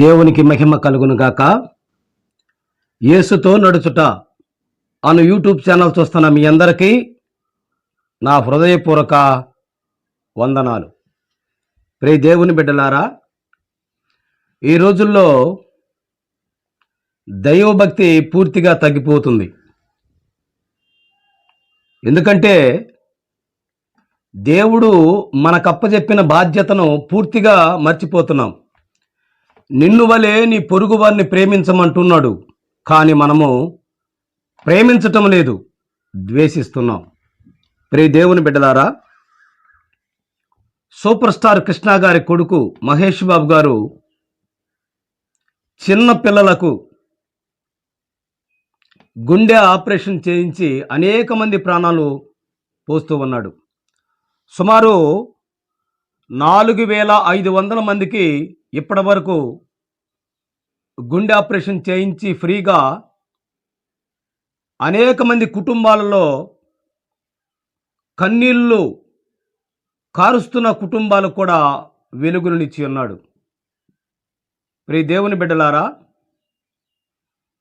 దేవునికి మహిమ కలుగునుగాక యేసుతో నడుచుట అను యూట్యూబ్ ఛానల్ చూస్తున్న మీ అందరికీ నా హృదయపూర్వక వందనాలు. ప్రే దేవుని బిడ్డలారా ఈ రోజుల్లో దైవభక్తి పూర్తిగా తగ్గిపోతుంది. ఎందుకంటే దేవుడు మనకప్పచెప్పిన బాధ్యతను పూర్తిగా మర్చిపోతున్నాం. నిన్ను వలే నీ పొరుగు వారిని ప్రేమించమంటున్నాడు. కానీ మనము ప్రేమించటం లేదు ద్వేషిస్తున్నాం. ప్రే దేవుని బిడ్డలారా సూపర్ స్టార్ కృష్ణ గారి కొడుకు మహేష్ బాబు గారు చిన్న పిల్లలకు గుండె ఆపరేషన్ చేయించి అనేక మంది ప్రాణాలు పోస్తూ ఉన్నాడు. సుమారు నాలుగు వేల ఐదు వందల మందికి ఇప్పటి వరకు గుండె ఆపరేషన్ చేయించి ఫ్రీగా అనేక మంది కుటుంబాలలో కన్నీళ్ళు కారుస్తున్న కుటుంబాలు కూడా వెలుగునిచ్చి ఉన్నాడు. ప్రియ దేవుని బిడ్డలారా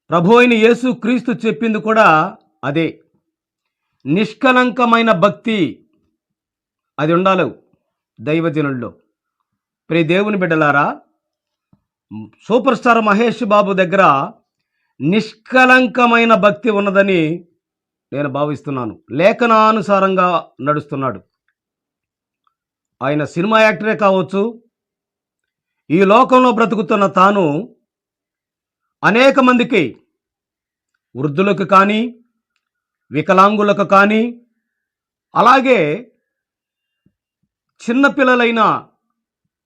ప్రభు అయిన యేసు క్రీస్తు చెప్పింది కూడా అదే. నిష్కలంకమైన భక్తి అది ఉండాలి దైవజనుల్లో. ప్రియ దేవుని బిడ్డలారా సూపర్ స్టార్ మహేష్ బాబు దగ్గర నిష్కలంకమైన భక్తి ఉన్నదని నేను భావిస్తున్నాను. లేఖనానుసారంగా నడుస్తున్నాడు. ఆయన సినిమా యాక్టరే కావచ్చు ఈ లోకంలో బ్రతుకుతున్న తాను అనేక మందికి వృద్ధులకు కానీ వికలాంగులకు కానీ అలాగే చిన్నపిల్లలైన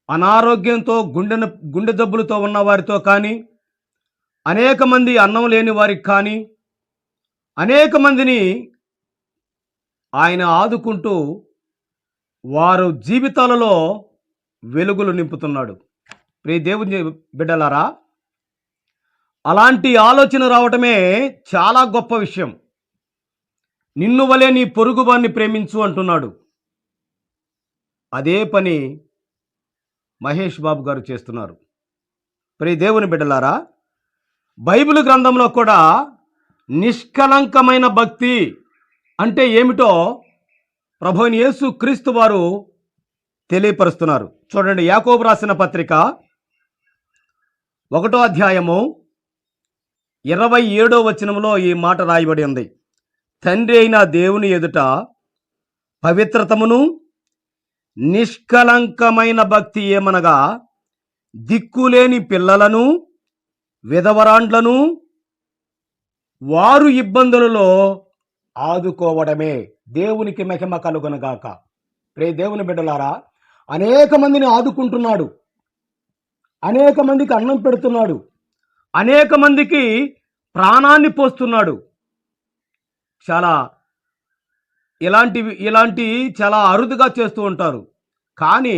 అనారోగ్యంతో గుండెను గుండె జబ్బులతో ఉన్న వారితో కానీ అనేక మంది అన్నం లేని వారికి కానీ అనేక మందిని ఆయన ఆదుకుంటూ వారు జీవితాలలో వెలుగులు నింపుతున్నాడు. ప్రియ దేవుని బిడ్డలారా అలాంటి ఆలోచన రావటమే చాలా గొప్ప విషయం. నిన్ను వలే నీ పొరుగువాన్ని ప్రేమించు అంటున్నాడు. అదే పని మహేష్ బాబు గారు చేస్తున్నారు. ప్రియ దేవుని బిడ్డలారా బైబిల్ గ్రంథంలో కూడా నిష్కలంకమైన భక్తి అంటే ఏమిటో ప్రభుని యేసు క్రీస్తు వారు తెలియపరుస్తున్నారు. చూడండి యాకోబు రాసిన పత్రిక ఒకటో అధ్యాయము ఇరవై ఏడో వచనంలో ఈ మాట రాయబడి ఉంది. తండ్రి అయిన దేవుని ఎదుట పవిత్రతమును నిష్కలంకమైన భక్తి ఏమనగా దిక్కులేని పిల్లలను విధవరాండ్లను వారు ఇబ్బందులలో ఆదుకోవడమే. దేవునికి మహిమ కలుగునగాక. ప్రే దేవుని బిడ్డలారా అనేక మందిని ఆదుకుంటున్నాడు. అనేక మందికి అన్నం పెడుతున్నాడు. అనేక మందికి ప్రాణాన్ని పోస్తున్నాడు. చాలా ఇలాంటివి ఇలాంటివి చాలా అరుదుగా చేస్తూ ఉంటారు. కానీ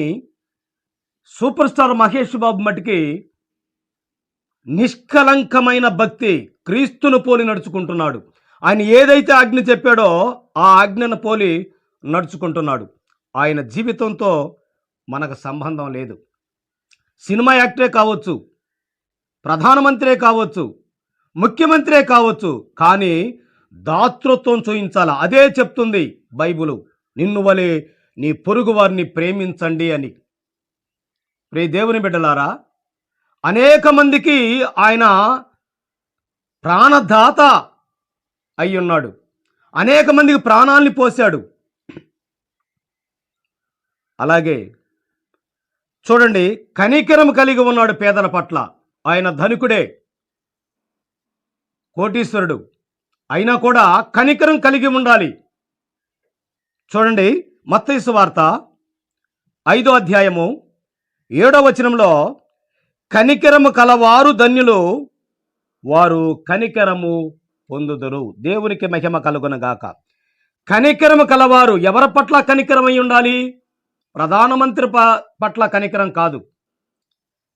సూపర్ స్టార్ మహేష్ బాబు మటుకి నిష్కలంకమైన భక్తి క్రీస్తును పోలి నడుచుకుంటున్నాడు. ఆయన ఏదైతే ఆజ్ఞ చెప్పాడో ఆ ఆజ్ఞను పోలి నడుచుకుంటున్నాడు. ఆయన జీవితంతో మనకు సంబంధం లేదు. సినిమా యాక్టరే కావచ్చు ప్రధానమంత్రే కావచ్చు ముఖ్యమంత్రే కావచ్చు కానీ దాతృత్వం చూయించాల అదే చెప్తుంది బైబులు. నిన్ను వలె నీ పొరుగు వారిని ప్రేమించండి అని. ప్రే దేవుని బిడ్డలారా అనేక మందికి ఆయన ప్రాణదాత అయి ఉన్నాడు అనేక మందికి ప్రాణాల్ని పోశాడు. అలాగే చూడండి కనికరం కలిగి ఉన్నాడు పేదల పట్ల. ఆయన ధనికుడే కోటీశ్వరుడు. అయినా కూడా కనికరం కలిగి ఉండాలి. చూడండి మత్తయిసు వార్త ఐదో అధ్యాయము ఏడో వచనంలో కనికరము కలవారు ధన్యులు వారు కనికరము పొందుదురు. దేవునికి మహిమ కలుగునగాక. కనికరము కలవారు ఎవరి పట్ల కనికరమై ఉండాలి? ప్రధానమంత్రి ప- పట్ల కనికరం కాదు.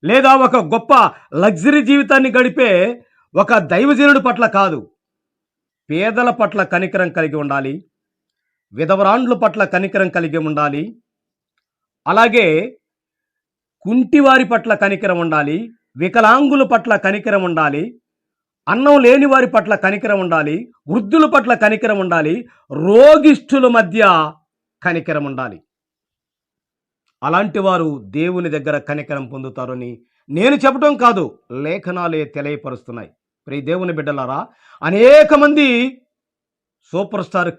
లేదా ఒక గొప్ప లగ్జరీ జీవితాన్ని గడిపే ఒక దైవజనుడి పట్ల కాదు. పేదల పట్ల కనికరం కలిగి ఉండాలి. విధవరాండ్ల పట్ల కనికరం కలిగి ఉండాలి. అలాగే కుంటివారి పట్ల కనికరం ఉండాలి. వికలాంగుల పట్ల కనికరం ఉండాలి. అన్నం లేని వారి పట్ల కనికరం ఉండాలి. వృద్ధుల పట్ల కనికరం ఉండాలి. రోగిష్ఠుల మధ్య కనికరం ఉండాలి. అలాంటి వారు దేవుని దగ్గర కనికరం పొందుతారని నేను చెప్పడం కాదు లేఖనాలే తెలియపరుస్తున్నాయి. ప్రియ దేవుని బిడ్డలారా అనేక మంది సూపర్ స్టార్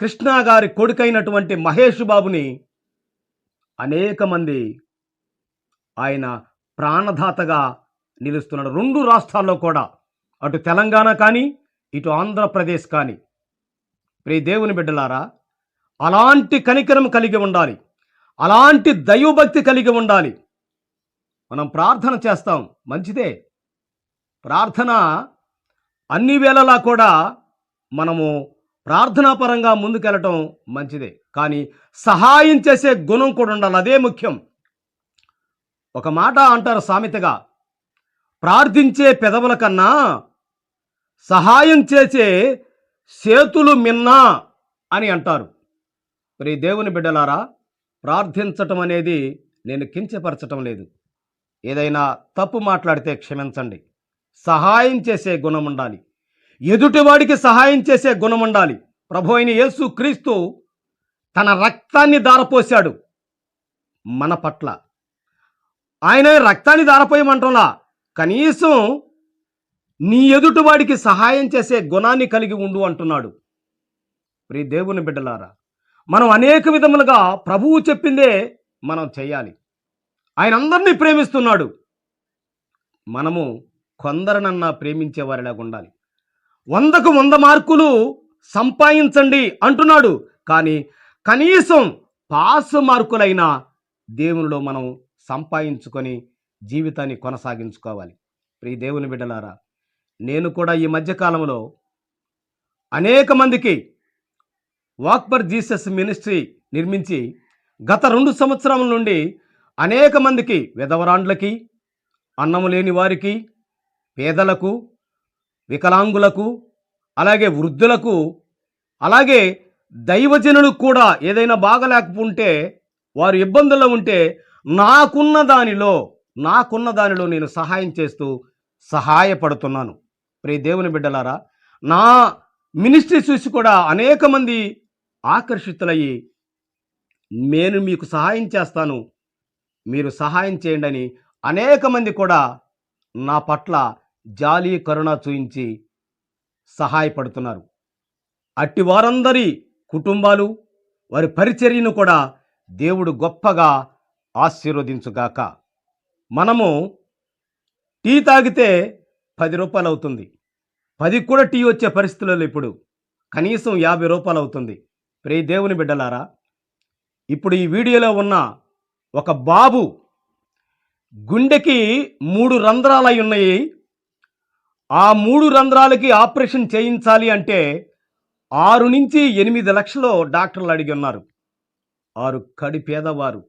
కృష్ణ గారి కొడుకైనటువంటి మహేష్ బాబుని అనేక మంది ఆయన ప్రాణదాతగా నిలుస్తున్నాడు రెండు రాష్ట్రాల్లో కూడా అటు తెలంగాణ కానీ ఇటు ఆంధ్రప్రదేశ్ కానీ. ప్రియ దేవుని బిడ్డలారా అలాంటి కనికరం కలిగి ఉండాలి. అలాంటి దైవభక్తి కలిగి ఉండాలి. మనం ప్రార్థన చేస్తాం. మంచిదే. ప్రార్థన అన్ని వేళలా కూడా మనము ప్రార్థనాపరంగా ముందుకెళ్ళటం మంచిదే. కానీ సహాయం చేసే గుణం కూడా ఉండాలి. అదే ముఖ్యం. ఒక మాట అంటారు సామెతగా ప్రార్థించే పెదవుల కన్నా సహాయం చేసే సేతులు మిన్నా అని అంటారు. మరి దేవుని బిడ్డలారా ప్రార్థించటం అనేది నేను కించపరచటం లేదు. ఏదైనా తప్పు మాట్లాడితే క్షమించండి. సహాయం చేసే గుణం ఉండాలి. ఎదుటివాడికి సహాయం చేసే గుణం ఉండాలి. ప్రభు అయిన యేసు క్రీస్తు తన రక్తాన్ని దారపోశాడు మన పట్ల. ఆయన రక్తాన్ని దారపోయమంటలా కనీసం నీ ఎదుటివాడికి సహాయం చేసే గుణాన్ని కలిగి ఉండు అంటున్నాడు. ప్రియ దేవుని బిడ్డలారా మనం అనేక విధములుగా ప్రభువు చెప్పిందే మనం చేయాలి. ఆయన అందరినీ ప్రేమిస్తున్నాడు. మనము కొందరనన్నా నన్నా వారిలాగా ఉండాలి. వందకు వంద మార్కులు సంపాదించండి అంటున్నాడు. కానీ కనీసం పాస్ మార్కులైనా దేవునిలో మనం సంపాదించుకొని జీవితాన్ని కొనసాగించుకోవాలి. ప్రియ దేవుని బిడ్డలారా నేను కూడా ఈ మధ్యకాలంలో అనేక మందికి వాక్బర్ జీసస్ మినిస్ట్రీ నిర్మించి గత రెండు సంవత్సరాల నుండి అనేక మందికి విధవరాండ్లకి అన్నము లేని వారికి పేదలకు వికలాంగులకు అలాగే వృద్ధులకు అలాగే దైవజనులకు కూడా ఏదైనా బాగలేకపోతే వారు ఇబ్బందుల్లో ఉంటే నాకున్న దానిలో నాకున్న దానిలో నేను సహాయం చేస్తూ సహాయపడుతున్నాను. ప్రే దేవుని బిడ్డలారా నా మినిస్ట్రీ చూసి కూడా అనేక మంది ఆకర్షితులయ్యి నేను మీకు సహాయం చేస్తాను మీరు సహాయం చేయండి అని అనేక మంది కూడా నా పట్ల జాలి కరుణ చూయించి సహాయపడుతున్నారు. అట్టి వారందరి కుటుంబాలు వారి పరిచర్యను కూడా దేవుడు గొప్పగా ఆశీర్వదించుగాక. మనము టీ తాగితే పది రూపాయలు అవుతుంది. పది కూడా టీ వచ్చే పరిస్థితులలో ఇప్పుడు కనీసం యాభై రూపాయలు అవుతుంది. ప్రే దేవుని బిడ్డలారా ఇప్పుడు ఈ వీడియోలో ఉన్న ఒక బాబు గుండెకి మూడు రంధ్రాలు అయి ఉన్నాయి. ఆ మూడు రంధ్రాలకి ఆపరేషన్ చేయించాలి అంటే ఆరు నుంచి ఎనిమిది లక్షలు డాక్టర్లు అడిగి ఉన్నారు. ఆరు కడి పేదవారు.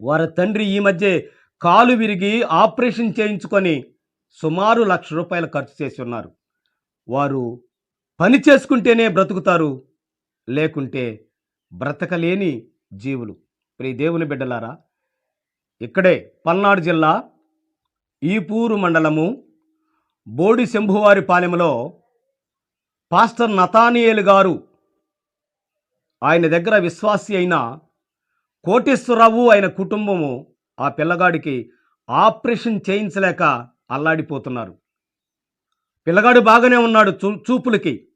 వారి తండ్రి ఈ మధ్య కాలు విరిగి ఆపరేషన్ చేయించుకొని సుమారు లక్ష రూపాయలు ఖర్చు చేసి ఉన్నారు. వారు పని చేసుకుంటేనే బ్రతుకుతారు లేకుంటే బ్రతకలేని జీవులు. ప్రియ దేవుని బిడ్డలారా ఇక్కడే పల్నాడు జిల్లా ఈపూరు మండలము బోడి శంభువారి పాలెంలో పాస్టర్ నతానియేలు గారు ఆయన దగ్గర విశ్వాసి అయిన కోటేశ్వరరావు ఆయన కుటుంబము ఆ పిల్లగాడికి ఆపరేషన్ చేయించలేక అల్లాడిపోతున్నారు. పిల్లగాడు బాగానే ఉన్నాడు చూ చూపులకి.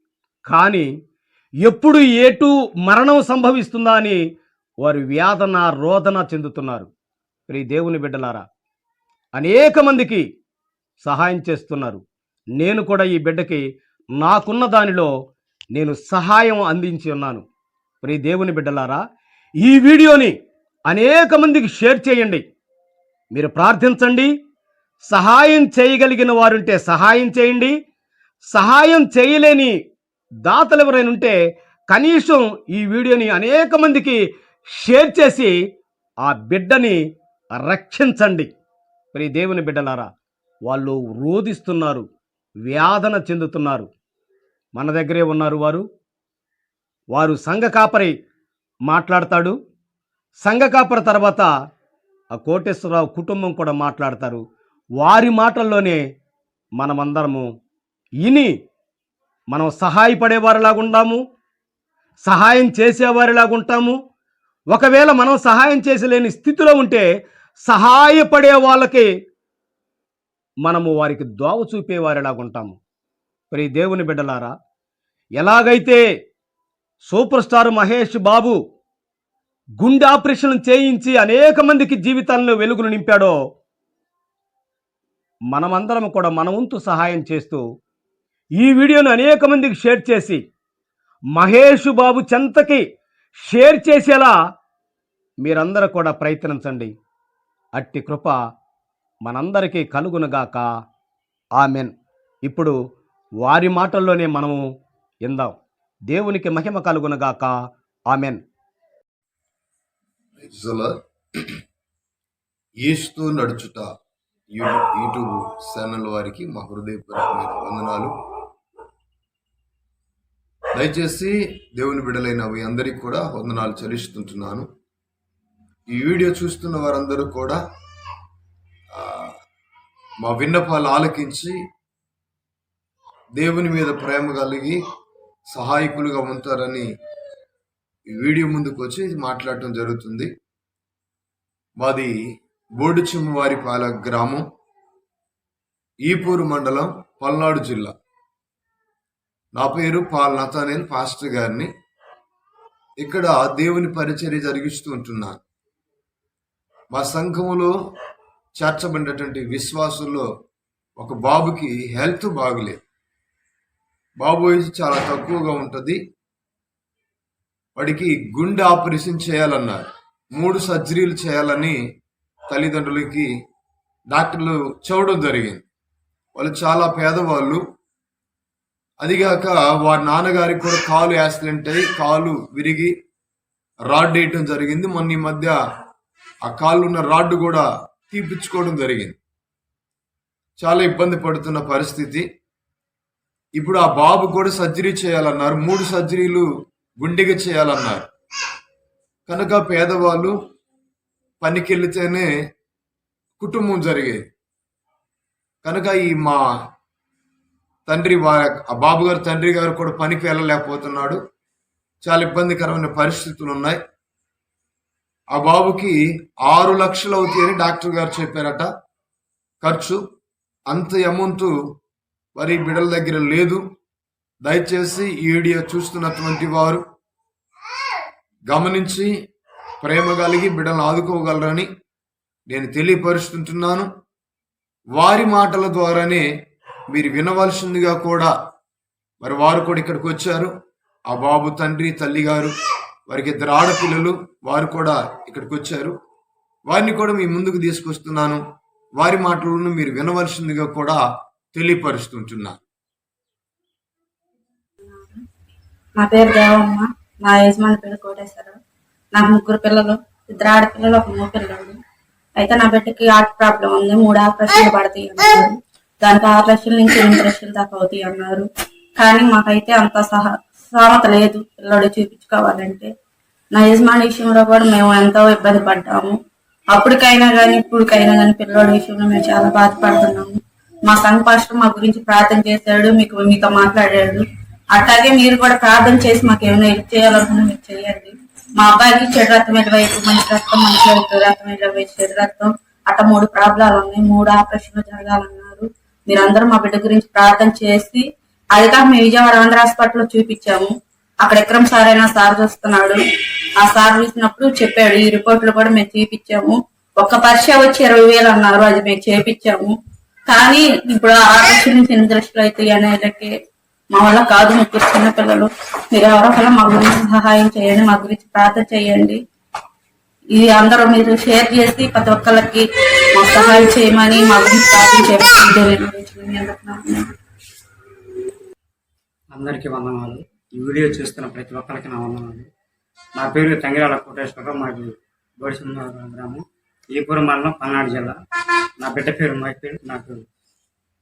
కానీ ఎప్పుడు ఏటు మరణం సంభవిస్తుందా అని వారు వేదన రోదన చెందుతున్నారు. ప్రి దేవుని బిడ్డలారా అనేక మందికి సహాయం చేస్తున్నారు. నేను కూడా ఈ బిడ్డకి నాకున్న దానిలో నేను సహాయం అందించి ఉన్నాను. ప్రియ దేవుని బిడ్డలారా ఈ వీడియోని అనేక మందికి షేర్ చేయండి. మీరు ప్రార్థించండి. సహాయం చేయగలిగిన వారుంటే సహాయం చేయండి. సహాయం చేయలేని దాతలు ఎవరైనా ఉంటే కనీసం ఈ వీడియోని అనేక మందికి షేర్ చేసి ఆ బిడ్డని రక్షించండి. మరి దేవుని బిడ్డలారా వాళ్ళు రోధిస్తున్నారు వ్యాధన చెందుతున్నారు. మన దగ్గరే ఉన్నారు వారు. వారు సంఘ కాపరి మాట్లాడతాడు. సంఘ కాపరి తర్వాత ఆ కోటేశ్వరరావు కుటుంబం కూడా మాట్లాడతారు. వారి మాటల్లోనే మనమందరము ఇని మనం సహాయపడేవారిలాగా ఉంటాము సహాయం చేసేవారిలాగుంటాము. ఒకవేళ మనం సహాయం చేసలేని స్థితిలో ఉంటే సహాయపడే వాళ్ళకి మనము వారికి దోవ చూపేవారిలాగుంటాము. ఉంటాము దేవుని బిడ్డలారా ఎలాగైతే సూపర్ స్టార్ మహేష్ బాబు గుండె ఆపరేషన్ చేయించి అనేక మందికి జీవితాల్లో వెలుగులు నింపాడో మనమందరం కూడా మన వంతు సహాయం చేస్తూ ఈ వీడియోను అనేక మందికి షేర్ చేసి మహేష్ బాబు చెంతకి షేర్ చేసేలా మీరందరూ కూడా ప్రయత్నించండి. అట్టి కృప మనందరికీ కలుగునుగాక. ఆమెన్. ఇప్పుడు వారి మాటల్లోనే మనము ఇందాం దేవునికి మహిమ కలుగునుగాక. ఆమెన్. ఇజల నడుచుట యూ- యూట్యూబ్ ఛానల్ వారికి మా హృదయపూర్వకమైన వందనాలు. దయచేసి దేవుని బిడలైన మీ అందరికీ కూడా వందనాలు చెల్లిస్తుంటున్నాను. ఈ వీడియో చూస్తున్న వారందరూ కూడా మా విన్నపాలు ఆలకించి దేవుని మీద ప్రేమ కలిగి సహాయకులుగా ఉంటారని ఈ వీడియో ముందుకు వచ్చి మాట్లాడటం జరుగుతుంది. మాది బోడుచిమ్మవారిపాల గ్రామం ఈపూరు మండలం పల్నాడు జిల్లా. నా పేరు పాల్ నతానేల్ పాస్టర్ గారిని. ఇక్కడ దేవుని పరిచర్య జరిగిస్తూ ఉంటున్నాను. మా సంఘములో చేర్చబడినటువంటి విశ్వాసుల్లో ఒక బాబుకి హెల్త్ బాగులేదు బాబు వయసు చాలా తక్కువగా ఉంటుంది. వాడికి గుండె ఆపరేషన్ చేయాలన్నారు. మూడు సర్జరీలు చేయాలని తల్లిదండ్రులకి డాక్టర్లు చూడడం జరిగింది. వాళ్ళు చాలా పేదవాళ్ళు. అదిగాక వారి నాన్నగారికి కూడా కాలు యాక్సిడెంట్ అయ్యి కాలు విరిగి రాడ్ వేయటం జరిగింది. మొన్న ఈ మధ్య ఆ కాళ్ళు ఉన్న రాడ్డు కూడా తీపిచ్చుకోవడం జరిగింది. చాలా ఇబ్బంది పడుతున్న పరిస్థితి. ఇప్పుడు ఆ బాబు కూడా సర్జరీ చేయాలన్నారు. మూడు సర్జరీలు గుండెగా చేయాలన్నారు. కనుక పేదవాళ్ళు పనికెళ్తేనే కుటుంబం జరిగేది. కనుక ఈ మా తండ్రి వా ఆ బాబు గారు తండ్రి గారు కూడా పనికి వెళ్ళలేకపోతున్నాడు. చాలా ఇబ్బందికరమైన పరిస్థితులు ఉన్నాయి ఆ బాబుకి ఆరు లక్షలు అవుతాయని డాక్టర్ గారు చెప్పారట. ఖర్చు అంత అమౌంట్ మరి బిడల దగ్గర లేదు. దయచేసి ఈ వీడియో చూస్తున్నటువంటి వారు గమనించి ప్రేమ కలిగి బిడ్డలను ఆదుకోగలరని నేను తెలియపరుస్తుంటున్నాను. వారి మాటల ద్వారానే మీరు వినవలసిందిగా కూడా మరి వారు కూడా ఇక్కడికి వచ్చారు. ఆ బాబు తండ్రి తల్లి గారు వారికి ఇద్దరు ఆడపిల్లలు వారు కూడా ఇక్కడికి వచ్చారు వారిని కూడా మీ ముందుకు తీసుకొస్తున్నాను. వారి మాటలను మీరు వినవలసిందిగా కూడా తెలియపరుస్తుంటున్నాను. నా పేరు దేవమ్మ. నా యజమాని పేరు కోటేశ్వరరావు. నాకు ముగ్గురు పిల్లలు ఇద్దరు ఆడపిల్లలు ఒక మూడు పిల్లలు అయితే నా బిడ్డకి హార్ట్ ప్రాబ్లం ఉంది. మూడు ఆపరేషన్లు పడతాయి అన్నారు. దానికి ఆరు లక్షల నుంచి ఎనిమిది లక్షల దాకా అవుతాయి అన్నారు. కానీ మాకైతే అంత సహా సామత లేదు. పిల్లడు చూపించుకోవాలంటే. నా యజమాని విషయంలో కూడా మేము ఎంతో ఇబ్బంది పడ్డాము. అప్పటికైనా కానీ ఇప్పుడుకైనా కానీ పిల్లోడి విషయంలో మేము చాలా బాధపడుతున్నాము. మా సంఘ పాస్టర్ మా గురించి ప్రార్థన చేశాడు మీకు మీతో మాట్లాడాడు. అట్లాగే మీరు కూడా ప్రార్థన చేసి మాకు ఏమైనా హెల్ప్ చేయాలనుకున్నా మీరు చేయండి. మా అబ్బాయికి చెడు రక్తం వైపు మంచి రక్తం మంచి రక్తం ఇరవై చెడు రక్తం అట్లా మూడు ప్రాబ్లాలు ఉన్నాయి. మూడు ఆపరేషన్లు జరగాలన్నారు. మీరందరూ మా బిడ్డ గురించి ప్రార్థన చేసి అది కాక మేము విజయవాడ ఆంధ్ర హాస్పిటల్లో చూపించాము. అక్కడ విక్రమ్ సార్ అయినా సార్ చూస్తున్నాడు. ఆ సార్ చూసినప్పుడు చెప్పాడు ఈ రిపోర్ట్లు కూడా మేము చూపించాము. ఒక్క పరీక్ష వచ్చి ఇరవై వేలు అన్నారు అది మేము చేపించాము. కానీ ఇప్పుడు ఆ లక్షల నుంచి ఎనిమిది లక్షలు అవుతాయి అనేటకి మా వల్ల కాదు ముగ్గురు చిన్నపిల్లలు. మీరు ఎవరో మా గురించి సహాయం చేయండి మా గురించి ప్రార్థన చేయండి. ఇది అందరూ మీరు షేర్ చేసి ప్రతి ఒక్కరికి మాకు సహాయం చేయమని మా గురించి ప్రార్థన చేయమని అందరికీ వందనాలు. ఈ వీడియో చూస్తున్న ప్రతి ఒక్కరికి నా వందనాలు. నా పేరు తంగిరాల కోటేశ్వరరావు మాది బోడిసింహ గ్రామం. ఈపురం మండలం పల్నాడు జిల్లా. నా బిడ్డ పేరు మా పేరు నాకు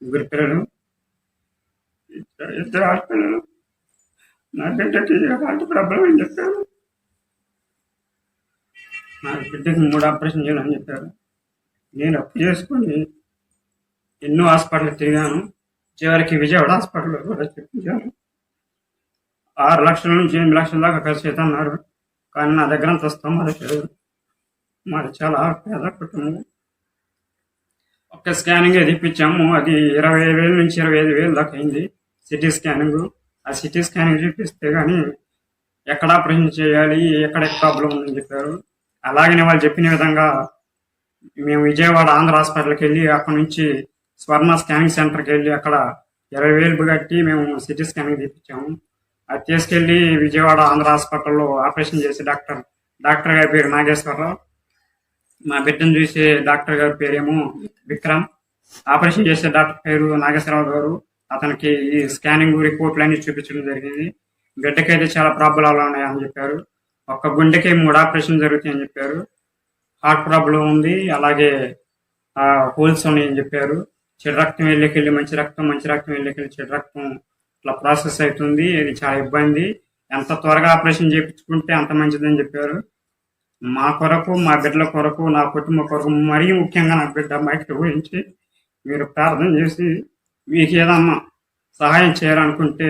ముగ్గురు పిల్లలు. ఇద్దరు- ఆడపిల్లలు. నా బిడ్డకి ఎలాంటి ప్రాబ్లం అని చెప్పారు? నా బిడ్డకి మూడు ఆపరేషన్ చేయాలని చెప్పారు. నేను అప్పు చేసుకొని ఎన్నో హాస్పిటల్ తిరిగాను. చివరికి విజయవాడ హాస్పిటల్లో కూడా చెప్పించాను ఆరు లక్షల నుంచి ఎనిమిది లక్షల దాకా ఖర్చు అవుతుంది అన్నారు కానీ నా దగ్గర అంత స్తోమత లేదు మాది చాలా పేద కుటుంబం. ఒక్క స్కానింగ్ తెప్పించాము అది ఇరవై వేల నుంచి ఇరవై ఐదు వేలు దాకా అయింది సిటీ స్కానింగ్ ఆ సిటీ స్కానింగ్ చూపిస్తే కానీ ఎక్కడ ఆపరేషన్ చేయాలి ఎక్కడ ప్రాబ్లం ఉందని చెప్పారు. అలాగనే వాళ్ళు చెప్పిన విధంగా మేము విజయవాడ ఆంధ్ర హాస్పిటల్కి వెళ్ళి అక్కడ నుంచి స్వర్ణ స్కానింగ్ సెంటర్కి వెళ్ళి అక్కడ ఇరవై వేలు కట్టి మేము సిటీ స్కానింగ్ తెప్పించాము అది తీసుకెళ్ళి విజయవాడ ఆంధ్ర హాస్పిటల్లో ఆపరేషన్ చేసి డాక్టర్ డాక్టర్ గారి పేరు నాగేశ్వరరావు. మా బిడ్డను చూసే డాక్టర్ గారి పేరేమో విక్రమ్. ఆపరేషన్ చేసే డాక్టర్ పేరు నాగేశ్వరరావు గారు. అతనికి ఈ స్కానింగ్ రిపోర్ట్లు అన్ని చూపించడం జరిగింది. బిడ్డకైతే చాలా ప్రాబ్లాలు ఉన్నాయని చెప్పారు. ఒక్క గుండెకి మూడు ఆపరేషన్ జరుగుతాయని చెప్పారు. హార్ట్ ప్రాబ్లం ఉంది అలాగే హోల్స్ ఉన్నాయని చెప్పారు. చెడు రక్తం వెళ్ళకెళ్ళి మంచి రక్తం మంచి రక్తం వెళ్ళకెళ్ళి చెడు రక్తం ఇట్లా ప్రాసెస్ అవుతుంది ఇది చాలా ఇబ్బంది. ఎంత త్వరగా ఆపరేషన్ చేయించుకుంటే అంత మంచిదని చెప్పారు. మా కొరకు మా బిడ్డల కొరకు నా కుటుంబ కొరకు మరీ ముఖ్యంగా నా బిడ్డ మైక్ గురించి మీరు ప్రార్థన చేసి మీకు ఏదన్నా సహాయం చేయాలనుకుంటే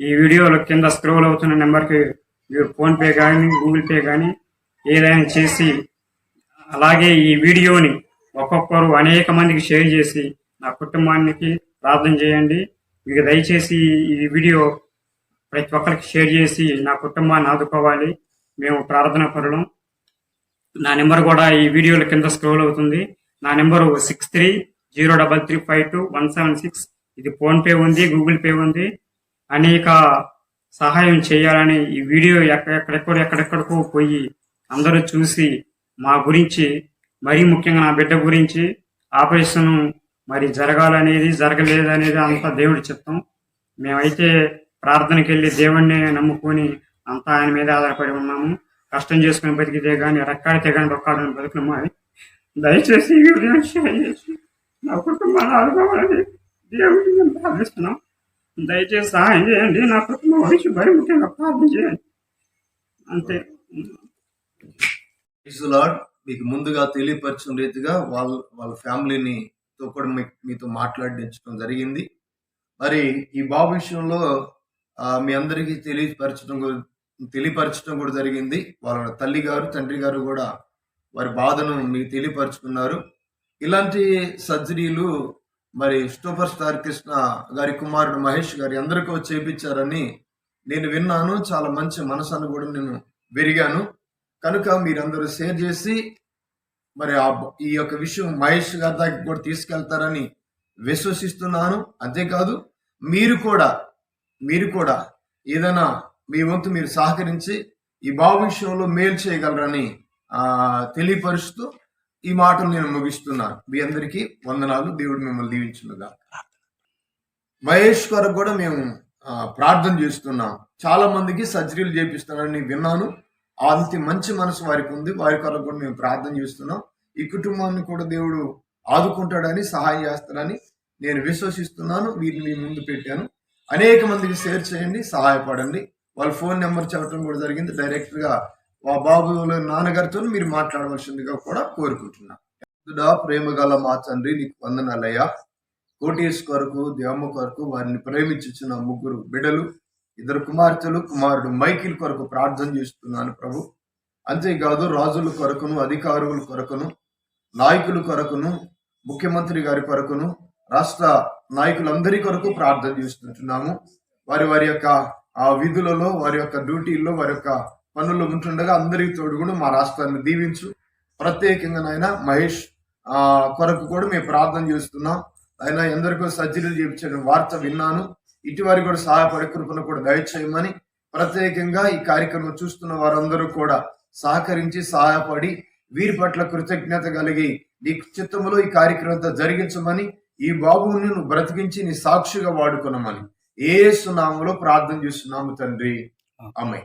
ఈ వీడియోలో కింద స్క్రోల్ అవుతున్న నెంబర్కి మీరు ఫోన్పే కానీ గూగుల్ పే కానీ ఏదైనా చేసి అలాగే ఈ వీడియోని ఒక్కొక్కరు అనేక మందికి షేర్ చేసి నా కుటుంబానికి ప్రార్థన చేయండి. మీకు దయచేసి ఈ వీడియో ప్రతి ఒక్కరికి షేర్ చేసి నా కుటుంబాన్ని ఆదుకోవాలి. మేము ప్రార్థన పరులం. నా నెంబర్ కూడా ఈ వీడియోల కింద స్క్రోల్ అవుతుంది. నా number six three zero double three five two one seven six ఇది ఫోన్పే ఉంది గూగుల్ పే ఉంది. అనేక సహాయం చేయాలని ఈ వీడియో ఎక్కడెక్కడ ఎక్కడెక్కడికో పోయి అందరూ చూసి మా గురించి మరీ ముఖ్యంగా నా బిడ్డ గురించి ఆపరేషన్ మరి జరగాలనేది జరగలేదు అనేది అంతా దేవుడి చిత్తం మేమైతే ప్రార్థనకి వెళ్ళి దేవుణ్ణి నమ్ముకొని అంతా ఆయన మీద ఆధారపడి ఉన్నాము. కష్టం చేసుకుని బతికితే కానీ రెక్కాడితే కానీ రొక్కాడని బతుకున్నాము అని దయచేసి చేసి నా కుటుంబాన్ని ఆదుకోవాలని దేవుడిని మేము ప్రార్థిస్తున్నాం. దయచేసి సహాయం చేయండి. నా కుటుంబం గురించి మరి ముఖ్యంగా ప్రార్థన చేయండి. అంతే. మీకు ముందుగా తెలియపరిచిన రీతిగా వాళ్ళ వాళ్ళ ఫ్యామిలీని తో కూడా మీ- మీతో మాట్లాడించడం జరిగింది. మరి ఈ బాబు విషయంలో మీ అందరికీ తెలియపరచడం తెలియపరచడం కూడా జరిగింది. వాళ్ళ తల్లి గారు తండ్రి గారు కూడా వారి బాధను మీకు తెలియపరుచుకున్నారు. ఇలాంటి సర్జరీలు మరి సూపర్ స్టార్ కృష్ణ గారి కుమారుడు మహేష్ గారి అందరికీ చేపించారని నేను విన్నాను. చాలా మంచి మనసును కూడా నేను విరిగాను. కనుక మీరందరూ షేర్ చేసి మరి ఆ ఈ యొక్క విషయం మహేష్ గారి దగ్గర కూడా తీసుకెళ్తారని విశ్వసిస్తున్నాను. అంతేకాదు మీరు కూడా మీరు కూడా ఏదైనా మీ వంతు మీరు సహకరించి ఈ బాబు విషయంలో మేలు చేయగలరని తెలియపరుస్తూ ఈ మాటలు నేను ముగిస్తున్నాను. మీ అందరికీ వందనాలు. దేవుడు మిమ్మల్ని దీవించుగా మహేష్ కొరకు కూడా మేము ప్రార్థన చేస్తున్నాం. చాలా మందికి సర్జరీలు చేపిస్తున్నారని విన్నాను. అంత మంచి మనసు వారికి ఉంది. వారి కొరకు కూడా మేము ప్రార్థన చేస్తున్నాం. ఈ కుటుంబాన్ని కూడా దేవుడు ఆదుకుంటాడని సహాయం చేస్తాడని నేను విశ్వసిస్తున్నాను. వీరిని మీ ముందు పెట్టాను. అనేక మందికి షేర్ చేయండి సహాయపడండి. వాళ్ళ ఫోన్ నెంబర్ చెప్పడం కూడా జరిగింది. డైరెక్ట్గా ఆ బాబు నాన్నగారితో మీరు మాట్లాడవలసిందిగా కూడా కోరుకుంటున్నాను ప్రేమ గల మా తండ్రి నీకు వందనాలయ్యా కోటేష్ కొరకు దేవమ్మ కొరకు వారిని ప్రేమించిన ముగ్గురు బిడలు ఇద్దరు కుమార్తెలు కుమారుడు మైకిల్ కొరకు ప్రార్థన చేస్తున్నాను ప్రభు. అంతేకాదు రాజుల కొరకును అధికారుల కొరకును నాయకుల కొరకును ముఖ్యమంత్రి గారి కొరకును రాష్ట్ర నాయకులందరి కొరకు ప్రార్థన చేస్తుంటున్నాము. వారి వారి యొక్క ఆ విధులలో వారి యొక్క డ్యూటీల్లో వారి యొక్క పనుల్లో ఉంటుండగా అందరికీ కూడా మా రాష్ట్రాన్ని దీవించు. ప్రత్యేకంగా నాయన మహేష్ ఆ కొరకు కూడా మేము ప్రార్థన చేస్తున్నాం. ఆయన ఎందరికో సర్జరీలు చేయించిన వార్త విన్నాను. ఇటువారి కూడా సహాయపడే కృపను కూడా దయచేయమని ప్రత్యేకంగా ఈ కార్యక్రమం చూస్తున్న వారందరూ కూడా సహకరించి సహాయపడి వీరి పట్ల కృతజ్ఞత కలిగి నీ చిత్తములో ఈ కార్యక్రమంతో జరిగించమని ఈ బాబుని నువ్వు బ్రతికించి నీ సాక్షిగా వాడుకున్నామని ఏ సునామలో ప్రార్థన చేస్తున్నాము తండ్రి. అమ్మాయి